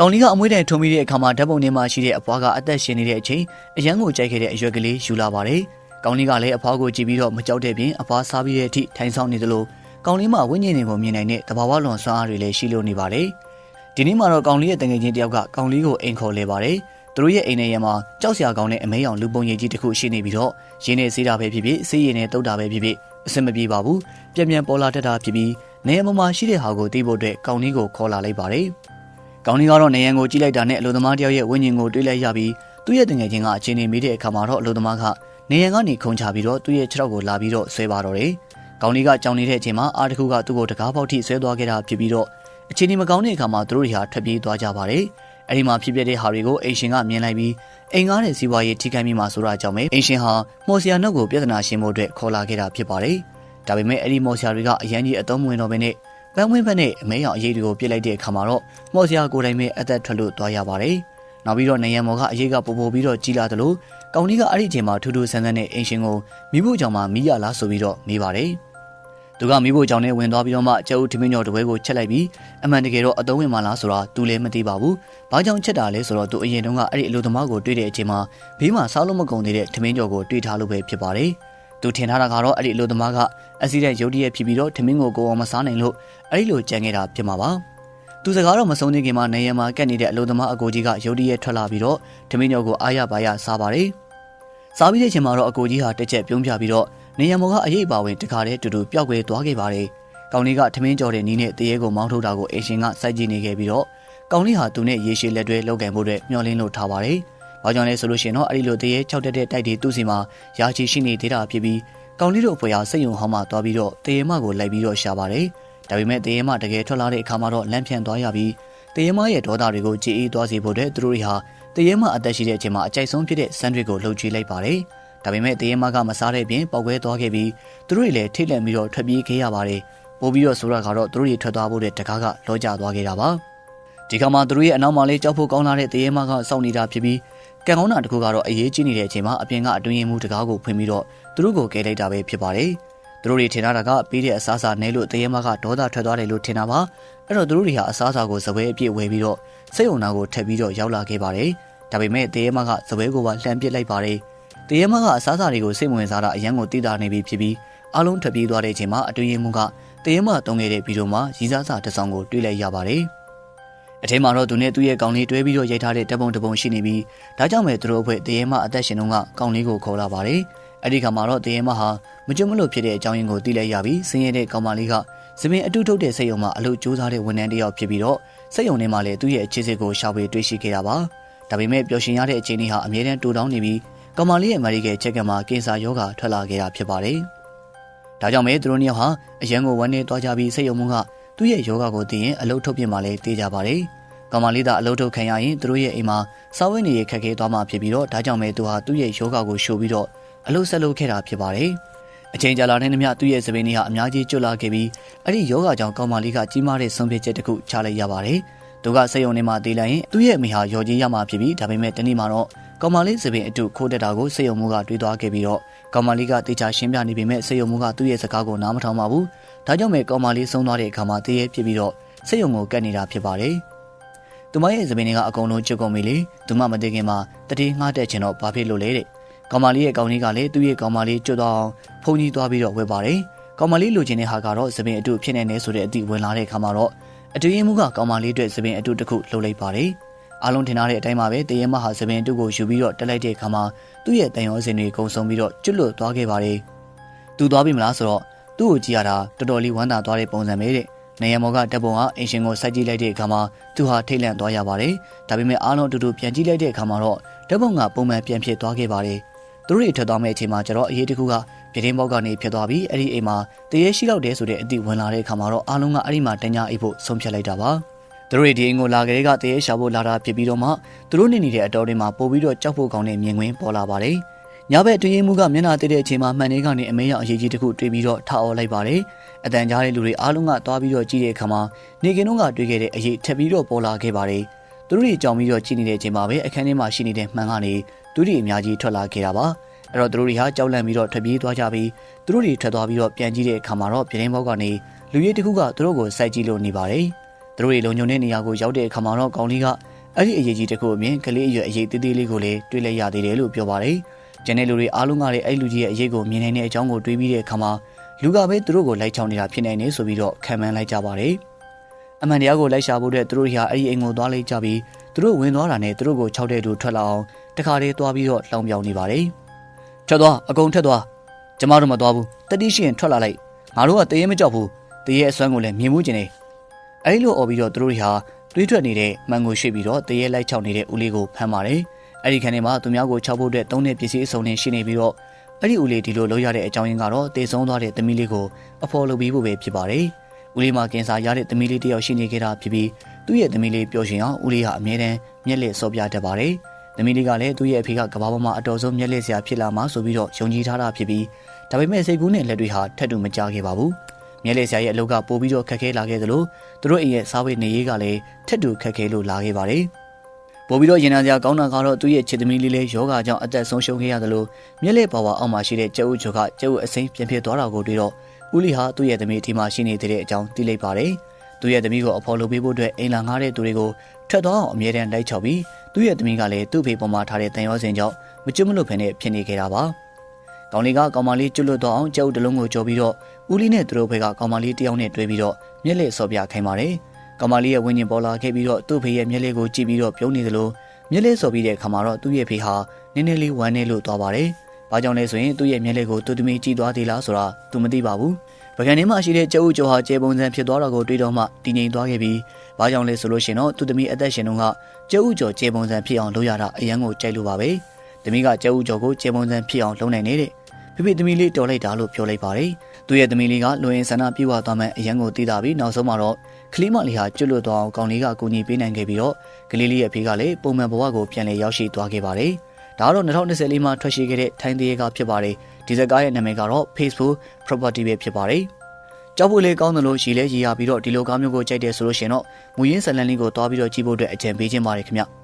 ကောင်လေးကအမွှေးတိုင်ထုံပြီးတဲ့အခါမှာဓာတ်ပုံထဲမှာရှိတဲ့အဖွားကအသက်ရှင်နေတဲ့အချိန်အရန်ကိုကြိုက်ခဲ့တဲ့အရွက်ကလေးယူလာပါတယ်။ကောင်လေးကလည်းအဖွားကိုကြည့်ပြီးတော့မကြောက်တဲ့ပြင်အဖွားစားပြီးတဲ့အထိထိုင်ဆောင်နေသလိုကောင်လေးမှာဝိညာဉ်တွေကိုမြင်နိုင်တဲ့တဘာဝလွန်ဆွမ်းအားတွေလည်းရှိလို့နေပါတယ်။ဒီနေ့မှာတော့ကောင်လေးရဲ့တငယ်ချင်းတယောက်ကကောင်လေးကိုအိမ်ခေါ်လဲပါတယ်။သူတို့ရဲ့အိမ်ထဲမှာကြောက်စရာကောင်းတဲ့အမဲရောင်လူပုံရိပ်ကြီးတစ်ခုရှိနေပြီးတော့ရင်းနေစေးတာပဲဖြစ်ဖြစ်စေးရည်နဲ့တုတ်တာပဲဖြစ်ဖြစ်အဆင်မပြေပါဘူး။ပြက်ပြန်ပေါ်လာတတ်တာဖြစ်ပြီးနေရာမှာရှိတဲ့ဟာကိုသိဖို့အတွက်ကောင်လေးကိုခေါ်လာလိုက်ပါတယ်။ ကောင်းလေးကတော့နေရန်ကိုကြည့်လိုက်တာနဲ့အလိုသမားတယောက်ရဲ့ဝိညာဉ်ကိုတွေးလိုက်ရပြီးသူ့ရဲ့တငယ်ချင်းကအချင်းနေမိတဲ့အခါမှာတော့အလိုသမားကနေရန်ကနေခုံချပြီးတော့သူ့ရဲ့ခြေထောက်ကိုလာပြီးတော့ဆွဲပါတော့တယ်။ကောင်းလေးကကြောင်နေတဲ့အချိန်မှာအားတစ်ခုကသူ့ကိုတကားပေါက်ထိဆွဲသွားခဲ့တာဖြစ်ပြီးတော့အချင်းနေမကောင်းတဲ့အခါမှာသူတို့တွေဟာထွက်ပြေးသွားကြပါတယ်။အဲဒီမှာဖြစ်ပျက်တဲ့ဟာတွေကိုအိမ်ရှင်ကမြင်လိုက်ပြီးအိမ်ကားတဲ့စီးပွားရေးထိခိုက်မိမှာဆိုတာကြောင့်ပဲအိမ်ရှင်ဟာမော်ဆီယာနှုတ်ကိုပြဿနာရှင်းဖို့အတွက်ခေါ်လာခဲ့တာဖြစ်ပါတယ်။ဒါပေမဲ့အဲ့ဒီမော်ဆီယာတွေကအရန်ကြီးအသုံးမဝင်တော့ဘဲနဲ့ ပန်းဝင်းဘက်နဲ့အမဲရောင်အရေးတွေကိုပြစ်လိုက်တဲ့အခါမှာတော့မော်ဆီယာကိုယ်တိုင်ပဲအသက်ထွက်လို့သွားရပါတယ်။နောက်ပြီးတော့နေရံမော်ကအရေးကပိုပိုပြီးတော့ကြီးလာသလိုကောင်းကြီးကအဲ့ဒီအချိန်မှာထူးထူးဆန်းဆန်းနဲ့အင်ရှင်ကိုမိဖို့ကြောင့်မှမိရလားဆိုပြီးတော့မေးပါတယ်။သူကမိဖို့ကြောင့်နဲ့ဝင်သွားပြီးတော့မှကျဲဦးထမင်းကျော်တပွဲကိုချက်လိုက်ပြီးအမှန်တကယ်တော့အတုံးဝင်မှလားဆိုတာသူလည်းမသိပါဘူး။ဘာကြောင့်ချက်တာလဲဆိုတော့သူအရင်တုန်းကအဲ့ဒီအလိုသမားကိုတွေ့တဲ့အချိန်မှာဘေးမှာစားလို့မကုန်သေးတဲ့ထမင်းကျော်ကိုတွေ့ထားလို့ပဲဖြစ်ပါတယ်။ သူထင်ထားတာကတော့အဲ့ဒီအလိုသမားကအက်ဆီဒန့်ရုတ်တရက်ဖြစ်ပြီးတော့ထမင်းကိုကိုအောင်မစားနိုင်လို့အဲ့ဒီလိုကြံခဲ့တာဖြစ်မှာပါ။သူစကားတော့မဆုံးသေးခင်မှာနေရမှာကက်နေတဲ့အလိုသမားအကိုကြီးကရုတ်တရက်ထွက်လာပြီးတော့ထမင်းကျော်ကိုအားရပါရစားပါတယ်။စားပြီးတဲ့အချိန်မှာတော့အကိုကြီးဟာတစ်ချက်ပြုံးပြပြီးတော့နေရမောကအရေးပါဝင်တခါတည်းတူတူပျောက်ကွယ်သွားခဲ့ပါတယ်။ကောင်လေးကထမင်းကျော်တဲ့နီးနဲ့တရေကိုမောင်းထုတ်တာကိုအရှင်ကစိုက်ကြည့်နေခဲ့ပြီးတော့ကောင်လေးဟာသူနဲ့ရေရှည်လက်တွဲလောက်ကန်ဖို့အတွက်မျှော်လင့်လို့ထားပါတယ်။ ဘာကြောင့်လဲဆိုလို့ရှိရင်တော့အဲ့ဒီလိုတရေ၆တက်တဲ့တိုက်တွေသူ့စီမှာရာချီရှိနေသေးတာဖြစ်ပြီးကောင်လေးတို့အဖွယ်ဟာစိတ်ယုံဟောင်းမှသွားပြီးတော့တရေမကိုလိုက်ပြီးတော့ရှာပါတယ်။ဒါပေမဲ့တရေမတကယ်ထွက်လာတဲ့အခါမှာတော့လန့်ဖြန့်သွားရပြီးတရေမရဲ့ဒေါသတွေကိုကြည်အေးသွားစေဖို့အတွက်သူတို့တွေဟာတရေမအသက်ရှိတဲ့အချိန်မှာအကြိုက်ဆုံးဖြစ်တဲ့စမ်းတွေကိုလှုပ်ကြည့်လိုက်ပါတယ်။ဒါပေမဲ့တရေမကမစားတဲ့အပြင်ပောက်ကွဲသွားခဲ့ပြီးသူတို့တွေလည်းထိတ်လန့်ပြီးတော့ထွက်ပြေးခဲ့ရပါတယ်။ပို့ပြီးတော့ဆိုရကတော့သူတို့တွေထွက်သွားဖို့တဲ့တကားကလောကျသွားခဲ့တာပါ။ဒီကမှာသူတို့ရဲ့အနောက်မှာလေးကြောက်ဖို့ကောင်းလာတဲ့တရေမကစောင့်နေတာဖြစ်ပြီး ကံကောင်းတာတခုကတော့အရေးကြီးနေတဲ့အချိန်မှာအပြင်ကအတွင်းရင်မှုတကားကိုဖွင့်ပြီးတော့သူတို့ကိုကယ်လိုက်တာပဲဖြစ်ပါတယ်။သူတို့တွေထင်တာကပေးတဲ့အစားအစာနဲလို့တရေမကဒေါသထွက်သွားတယ်လို့ထင်တာပါ။အဲ့တော့သူတို့တွေဟာအစားအစာကိုစပွဲအပြည့်ဝယ်ပြီးတော့စိတ်ုံနာကိုထပ်ပြီးတော့ရောက်လာခဲ့ပါတယ်။ဒါပေမဲ့တရေမကစပွဲကိုပါလှမ်းပစ်လိုက်ပါတယ်။တရေမကအစားအစာတွေကိုစိတ်ဝင်စားတာအရန်ကိုတိတာနေပြီဖြစ်ပြီးအလုံးထပ်ပြေးသွားတဲ့အချိန်မှာအတွင်းရင်မှုကတရေမတုံးခဲ့တဲ့ဗီဒီယိုမှာရီစားစာတစ်စောင်ကိုတွေ့လိုက်ရပါတယ်။ အထဲမှာတော့သူနဲ့သူ့ရဲ့ကောင်လေးတွဲပြီးတော့ရိုက်ထားတဲ့တပ်ပုံတပုံရှိနေပြီးဒါကြောင့်ပဲသူတို့အဖွဲ့တရေမအသက်ရှင်တုန်းကကောင်လေးကိုခေါ်လာပါတယ်။အဲ့ဒီခါမှာတော့တရေမဟာမကြုံမလို့ဖြစ်တဲ့အကြောင်းရင်းကိုသိလိုက်ရပြီးစင်းရဲတဲ့ကောင်မလေးကစပင်အတုထုတ်တဲ့စိတ်ယုံမှာအလုပ်ကြိုးစားတဲ့ဝန်ထမ်းတစ်ယောက်ဖြစ်ပြီးတော့စိတ်ယုံထဲမှာလည်းသူ့ရဲ့အခြေစိတ်ကိုရှာဖွေတွေ့ရှိခဲ့တာပါ။ဒါပေမဲ့ပျော်ရွှင်ရတဲ့အခြေအနေဟာအမြဲတမ်းတူတောင်းနေပြီးကောင်မလေးရဲ့အမေရိကန်ချက်ကမှာကင်ဆာရောဂါထွက်လာခဲ့တာဖြစ်ပါတယ်။ဒါကြောင့်ပဲသူတို့နှစ်ယောက်ဟာအရန်ကိုဝမ်းနေသွားကြပြီးစိတ်ယုံမှုက သူ့ရဲ့ယောဂါကိုသိရင်အလုပ်ထုတ်ပြမှလည်းသိကြပါတယ်။ကောင်မလေးကအလုပ်ထုတ်ခံရရင်သူတို့ရဲ့အိမ်မှာစာဝတ်နေရခက်ခဲသွားမှဖြစ်ပြီးတော့ဒါကြောင့်ပဲသူဟာသူ့ရဲ့ယောဂါကိုရှို့ပြီးတော့အလုပ်ဆက်လုပ်ခဲ့တာဖြစ်ပါတယ်။အချိန်ကြာလာတဲ့နှမျှသူ့ရဲ့စပင်းတွေဟာအများကြီးကျွတ်လာခဲ့ပြီးအဲ့ဒီယောဂါကြောင့်ကောင်မလေးကကြီးမားတဲ့ဆုံးဖြတ်ချက်တစ်ခုချလိုက်ရပါတယ်။သူကစိတ်ယုံနေမှတေးလိုက်ရင်သူ့ရဲ့အမိဟာယော်ကြီးရမှဖြစ်ပြီးဒါပေမဲ့တနေ့မှတော့ကောင်မလေးစပင်အတုခိုးတက်တာကိုစိတ်ယုံမှုကတွေးသွားခဲ့ပြီးတော့ကောင်မလေးကတေချာရှင်းပြနေပေမဲ့စိတ်ယုံမှုကသူ့ရဲ့စကားကိုနားမထောင်ပါဘူး။ ဒါကြောင့်ပဲကောင်မလေးဆုံးသွားတဲ့အခါမှာတေးရဲဖြစ်ပြီးတော့စိတ်ယုံကိုကတ်နေတာဖြစ်ပါတယ်။သူမရဲ့စပင်တွေကအကုန်လုံးကျွတ်ကုန်ပြီလေ။သူမမသိခင်မှာတတိငှားတက်ချင်တော့ဘာဖြစ်လို့လဲတဲ့။ကောင်မလေးရဲ့ကောင်လေးကလည်းသူ့ရဲ့ကောင်မလေးကျွတ်သွားအောင်ဖုန်ကြီးသွားပြီးတော့ဝယ်ပါတယ်။ကောင်မလေးလိုချင်တဲ့ဟာကတော့စပင်အတုဖြစ်နေနေဆိုတဲ့အသည့်ဝင်လာတဲ့အခါမှာတော့အတူရင်မှုကကောင်မလေးအတွက်စပင်အတုတစ်ခုလှုပ်လိုက်ပါတယ်။အားလုံးထင်ထားတဲ့အတိုင်းပါပဲတရေမဟာစပင်အတုကိုယူပြီးတော့တက်လိုက်တဲ့အခါမှာသူ့ရဲ့တန်ရောစင်တွေကုံဆုံးပြီးတော့ကျွတ်လွတ်သွားခဲ့ပါတယ်။သူသွားပြီမလားဆိုတော့ သူ့ကိုကြည့်ရတာတော်တော်လေးဝမ်းသာသွားတဲ့ပုံစံပဲတဲ့။နေရမောကတပ်ပုံကအင်ရှင်ကိုစိုက်ကြည့်လိုက်တဲ့အခါမှာသူဟာထိတ်လန့်သွားရပါတယ်။ဒါပေမဲ့အားလုံးအတူတူပြန်ကြည့်လိုက်တဲ့အခါမှာတော့တပ်ပုံကပုံမှန်ပြန်ဖြစ်သွားခဲ့ပါတယ်။သူတို့တွေထွက်သွားမယ့်အချိန်မှာကျတော့အရေးတခုကပြတင်းပေါက်ကနေဖြစ်သွားပြီးအဲ့ဒီအိမ်မှာတရေရှိလောက်တယ်ဆိုတဲ့အသည့်ဝင်လာတဲ့အခါမှာတော့အားလုံးကအဲ့ဒီမှာတညာအိပ်ဖို့ဆုံးဖြတ်လိုက်တာပါသူတို့ဒီအိမ်ကိုလာကြတဲ့ကတရေရှာဖို့လာတာဖြစ်ပြီးတော့မှသူတို့နေနေတဲ့အတော်တွေမှာပို့ပြီးတော့ကြောက်ဖို့ကောင်းတဲ့မြင်ကွင်းပေါ်လာပါတယ် ညဘက်အတွင်းမှုကမျက်နှာတည့်တဲ့အချိန်မှာမှန်နေကနေအမေရောင်အရေးကြီးတစ်ခုတွေ့ပြီးတော့ထအော်လိုက်ပါတယ်အတန်ကြားတဲ့လူတွေအားလုံးကသွားပြီးတော့ကြည့်တဲ့အခါမှာနေကင်းတို့ကတွေ့ခဲ့တဲ့အရေးထပ်ပြီးတော့ပေါ်လာခဲ့ပါတယ်သူတို့တွေကြောင်ပြီးတော့ကြည့်နေတဲ့အချိန်မှာပဲအခန်းထဲမှာရှိနေတဲ့မှန်ကနေသူတွေအများကြီးထွက်လာခဲ့တာပါအဲ့တော့သူတို့တွေဟာကြောက်လန့်ပြီးတော့ထွက်ပြေးသွားကြပြီးသူတို့တွေထွက်သွားပြီးတော့ပြန်ကြည့်တဲ့အခါမှာတော့ပြတင်းပေါက်ကနေလူရဲတစ်ခုကသူတို့ကိုစိုက်ကြည့်လို့နေပါတယ်သူတို့တွေလုံခြုံတဲ့နေရာကိုရောက်တဲ့အခါမှာတော့ကောင်လေးကအဲ့ဒီအရေးကြီးတစ်ခုအပြင်ကလေးအရွယ်အရေးသေးသေးလေးကိုလည်းတွေ့လိုက်ရသေးတယ်လို့ပြောပါတယ်။ ကျန်တဲ့လူတွေအားလုံးကလည်းအဲ့လူကြီးရဲ့အရေးကိုမြင်နိုင်တဲ့အကြောင်းကိုတွေးပြီးတဲ့အခါမှာလူကပဲသူတို့ကိုလိုက်ချောင်းနေတာဖြစ်နိုင်နေဆိုပြီးတော့ခံမှန်းလိုက်ကြပါတယ်။အမှန်တရားကိုလိုက်ရှာဖို့အတွက်သူတို့ဟာအဲ့ဒီအိမ်ကိုသွားလိုက်ကြပြီးသူတို့ဝင်သွားတာနဲ့သူတို့ကိုခြောက်တဲ့သူထွက်လာအောင်တခါတည်းသွားပြီးတော့လောင်ပြောင်နေပါတယ်။ထွက်သွားအကုန်ထွက်သွားကျမတို့မသွားဘူးတတိရှိရင်ထွက်လာလိုက်ငါတို့ကတရေမကြောက်ဘူးတရေအစွမ်းကိုလည်းမြင်မှုကျင်နေအဲ့ဒီလိုអော်ပြီးတော့သူတို့တွေဟာတွေးထွက်နေတဲ့မန်ကိုရွှေ့ပြီးတော့တရေလိုက်ချောက်နေတဲ့ဦးလေးကိုဖမ်းပါတယ် အဲ့ဒီခန်းထဲမှာသူများကိုခြောက်ဖို့အတွက်သုံးတဲ့ပစ္စည်းအစုံနဲ့ရှိနေပြီးတော့အဲ့ဒီဦးလေးဒီလိုလုပ်ရတဲ့အကြောင်းရင်းကတော့တေဆုံးသွားတဲ့သမီးလေးကိုအဖော်လုပ်ပြီးဖို့ပဲဖြစ်ပါတယ်ဦးလေးမှာကင်ဆာရတဲ့သမီးလေးတယောက်ရှိနေခဲ့တာဖြစ်ပြီးသူ့ရဲ့သမီးလေးပျော်ရွှင်အောင်ဦးလေးဟာအမြဲတမ်းမျက်လက်စောပြတတ်ပါတယ်သမီးလေးကလည်းသူ့ရဲ့အဖေကကဘာပေါ်မှာအတော်ဆုံးမျက်လက်စရာဖြစ်လာမှဆိုပြီးတော့ယုံကြည်ထားတာဖြစ်ပြီးဒါပေမဲ့စိတ်ကူးနဲ့လက်တွေဟာထက်တူမကြခဲ့ပါဘူးမျက်လက်စရာရဲ့အလုပ်ကပိုပြီးတော့ခက်ခဲလာခဲ့သလိုသူတို့အိမ်ရဲ့စားဝတ်နေရေးကလည်းထက်တူခက်ခဲလို့လာခဲ့ပါတယ် ပို့ပြီးတော့ရင်နာစရာကောင်းတာကတော့သူ့ရဲ့ချစ်သမီးလေးလေးယောဂါကြောင့်အသက်ဆုံးရှုံးခဲ့ရသလိုမျက်လက်ပါဝါအောက်မှာရှိတဲ့ကျုပ်ကျော်ကကျုပ်အစိမ်းပြန်ဖြစ်သွားတာကိုတွေ့တော့ဦးလီဟာသူ့ရဲ့သမီးအထီမှာရှိနေတဲ့အကြောင်းသိလိုက်ပါတယ်သူ့ရဲ့သမီးကိုအဖော်လုပ်ပေးဖို့အတွက်အိမ်လာငားတဲ့သူတွေကိုထွက်သွားအောင်အမြဲတမ်းလိုက်ချောက်ပြီးသူ့ရဲ့သမီးကလည်းသူ့ဖေပေါ်မှာထားတဲ့တန်ရောစင်ကြောင့်မကျွတ်မလွတ်ဖ ೇನೆ ဖြစ်နေခဲ့တာပါ။ကောင်လေးကကောင်မလေးကျွတ်လွတ်တော့အောင်ကျုပ်တလုံးကိုကြော်ပြီးတော့ဦးလေးနဲ့သူတို့ဖေကကောင်မလေးတယောက်နဲ့တွဲပြီးတော့မျက်လက်စော်ပြခိုင်းပါတယ်။ ကောင်မလေးရဲ့ဝင်းကျင်ပေါ်လာခဲ့ပြီးတော့သူ့ဖေရဲ့မျက်လက်ကိုကြည့်ပြီးတော့ပြုံးနေသလိုမျက်လက်စော်ပြီးတဲ့အခါမှာတော့သူ့ရဲ့ဖေဟာနည်းနည်းလေးဝမ်းနေလို့သွားပါတယ်။ဘာကြောင့်လဲဆိုရင်သူ့ရဲ့မျက်လက်ကိုသူ့သမီးကြည့်သွားသေးလားဆိုတာသူမသိပါဘူး။ပကံထဲမှာရှိတဲ့ကျုပ်ကျော်ဟာကျေပုံစံဖြစ်သွားတာကိုတွေးတော့မှတည်ငြိမ်သွားခဲ့ပြီးဘာကြောင့်လဲဆိုလို့ရှင်တော့သူသမီးအသက်ရှင်တုန်းကကျုပ်ကျော်ကျေပုံစံဖြစ်အောင်လုပ်ရတာအရန်ကိုကြိုက်လို့ပါပဲ။သမီးကကျုပ်ကျော်ကိုကျေပုံစံဖြစ်အောင်လုပ်နိုင်နေတဲ့ဖိဖိသမီးလေးတော်လိုက်တာလို့ပြောလိုက်ပါတယ်။သူရဲ့သမီးလေးကလွင်ရင်ဆန္ဒပြေဝသွားမှအရန်ကိုတည်တာပြီးနောက်ဆုံးမှာတော့ ကလေးမလေးဟာကျွတ်လွတ်သွားအောင်ကောင်လေးကအကူအညီပေးနိုင်ခဲ့ပြီးတော့ကလေးလေးရဲ့ဖေကလည်းပုံမှန်ဘဝကိုပြန်လည်ရောက်ရှိသွားခဲ့ပါတယ်။ဒါကတော့2024မှာထွက်ရှိခဲ့တဲ့ထိုင်းသေးကဖြစ်ပါတယ်။ဒီဇက်ကားရဲ့နာမည်ကတော့ Facebook Property ပဲဖြစ်ပါတယ်။ကြောက်ဖို့လေးကောင်းတယ်လို့ရည်လဲရည်ရပြီးတော့ဒီလိုကားမျိုးကိုကြိုက်တယ်ဆိုလို့ရှင်တော့မူရင်းဇလန်လေးကိုတွားပြီးတော့ကြည့်ဖို့အတွက်အကြံပေးခြင်းပါတယ်ခင်ဗျ။